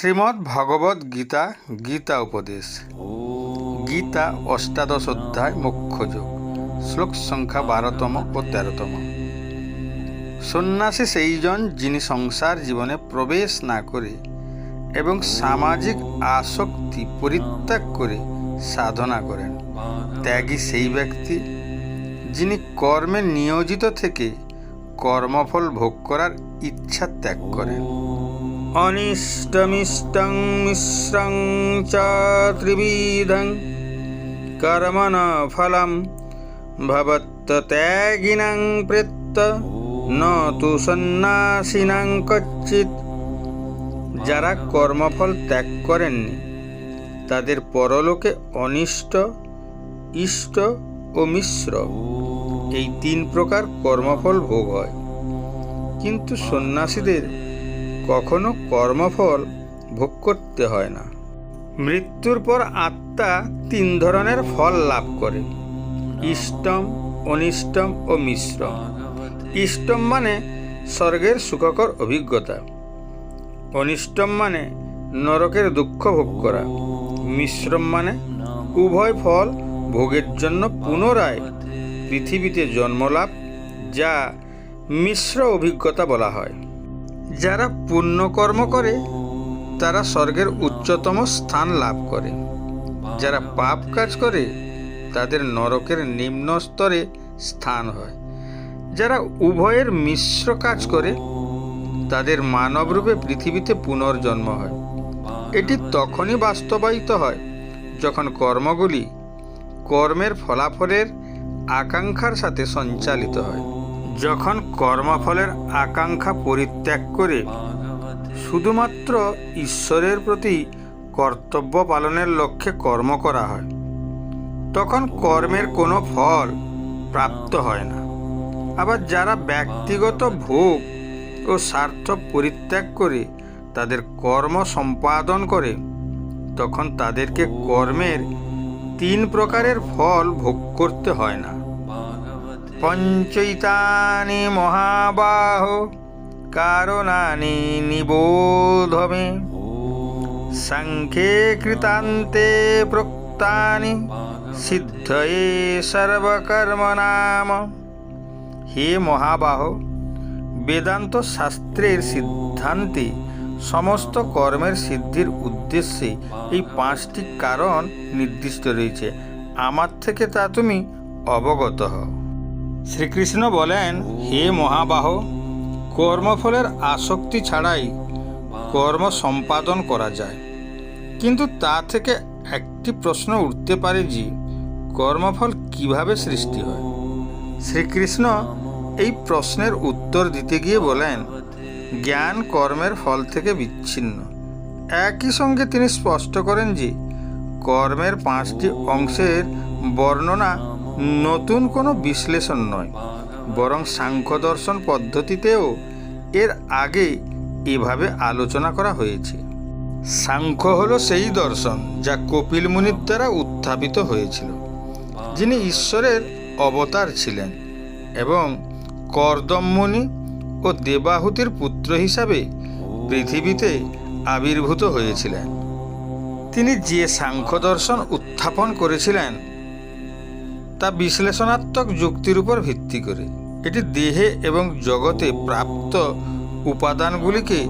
শ্রীমদ্ ভগবদ গীতা গীতা উপদেশ। গীতা অষ্টাদশ অধ্যায় মুখ্য যোগ। শ্লোক সংখ্যা বারোতম ও তেরোতম। সন্ন্যাসী সেইজন যিনি সংসার জীবনে প্রবেশ না করে এবং সামাজিক আসক্তি পরিত্যাগ করে সাধনা করেন, ত্যাগী সেই ব্যক্তি যিনি কর্মে নিয়োজিত থেকে কর্মফল ভোগ করার ইচ্ছা ত্যাগ করেন। অনিষ্টমিষ্টং মিশ্রং চ ত্রিবিধং কর্মণ ফলম ভবত্ত্যাগিনাং প্রেত্ত ন তু সন্ন্যাসিনাং কচ্চিৎ যারা কর্মফল ত্যাগ করেননি তাদের পরলোকে অনিষ্ট, ইষ্ট ও মিশ্র, এই তিন প্রকার কর্মফল ভোগ হয়। কিন্তু সন্ন্যাসীদের কখনো কর্মফল ভোগ করতে হয় না। মৃত্যুর পর আত্মা তিন ধরনের ফল লাভ করে। ইষ্টম, অনিষ্টম ও মিশ্রম। ইষ্টম মানে স্বর্গের সুখকর অভিজ্ঞতা। অনিষ্টম মানে নরকের দুঃখ ভোগ করা। মিশ্রম মানে উভয় ফল ভোগের জন্য পুনরায় পৃথিবীতে জন্মলাভ, যা মিশ্র অভিজ্ঞতা বলা হয়। যারা পুণ্যকর্ম করে, তারা স্বর্গের উচ্চতম স্থান লাভ করে। যারা পাপ কাজ করে, তাদের নরকের নিম্ন স্তরে স্থান হয়। যারা উভয়ের মিশ্র কাজ করে, তাদের মানবরূপে পৃথিবীতে পুনর্জন্ম হয়। এটি তখনই বাস্তবায়িত হয়, যখন কর্মগুলি কর্মের ফলাফলের আকাঙ্ক্ষার সাথে সঞ্চালিত হয়। যখন কর্মফলের আকাঙ্ক্ষা পরিত্যাগ করে শুধুমাত্র ঈশ্বরের প্রতি কর্তব্য পালনের লক্ষ্যে কর্ম করা হয়, তখন কর্মের কোনো ফল প্রাপ্ত হয় না। আবার যারা ব্যক্তিগত ভোগ ও স্বার্থ পরিত্যাগ করে তাদের কর্ম সম্পাদন করে, তখন তাদেরকে কর্মের তিন প্রকারের ফল ভোগ করতে হয় না। পঞ্চৈতানি মহাবাহ, কারণানি নিবোধমে। সাংখ্যে কৃতান্তে প্রোক্তানি সিদ্ধয়ে সর্বকর্মনাম। হে মহাবাহ, বেদান্ত শাস্ত্রের সিদ্ধান্তে সমস্ত কর্মের সিদ্ধির উদ্দেশ্যে এই পাঁচটি কারণ নির্দিষ্ট রয়েছে। আমার থেকে তা তুমি অবগত হও। শ্রীকৃষ্ণ বলেন, হে মহাবাহ, কর্মফলের আসক্তি ছাড়াই কর্ম সম্পাদন করা যায়। কিন্তু তা থেকে একটি প্রশ্ন উঠতে পারে যে, কর্মফল কীভাবে সৃষ্টি হয়? শ্রীকৃষ্ণ এই প্রশ্নের উত্তর দিতে গিয়ে বলেন, জ্ঞান কর্মের ফল থেকে বিচ্ছিন্ন। একই সঙ্গে তিনি স্পষ্ট করেন যে, কর্মের পাঁচটি অংশের বর্ণনা নতুন কোনো বিশ্লেষণ নয়, বরং সাংখ্য দর্শন পদ্ধতিতেও এর আগে এভাবে আলোচনা করা হয়েছে। সাংখ্য হলো সেই দর্শন যা কপিল মুনির দ্বারা উত্থাপিত হয়েছিল, যিনি ঈশ্বরের অবতার ছিলেন এবং কর্দম মুনি ও দেবাহুতির পুত্র হিসাবে পৃথিবীতে আবির্ভূত হয়েছিলেন। তিনি যে সাংখ্য দর্শন উত্থাপন করেছিলেন তা বিশ্লেষণাত্মক যুক্তির উপর ভিত্তি করে। এটি দেহে এবং জগতে প্রাপ্ত উপাদানগুলিকে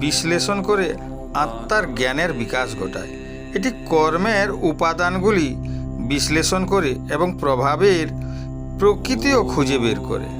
বিশ্লেষণ করে আত্মার জ্ঞানের বিকাশ ঘটায়। এটি কর্মের উপাদানগুলি বিশ্লেষণ করে এবং প্রভাবের প্রকৃতিও খুঁজে বের করে।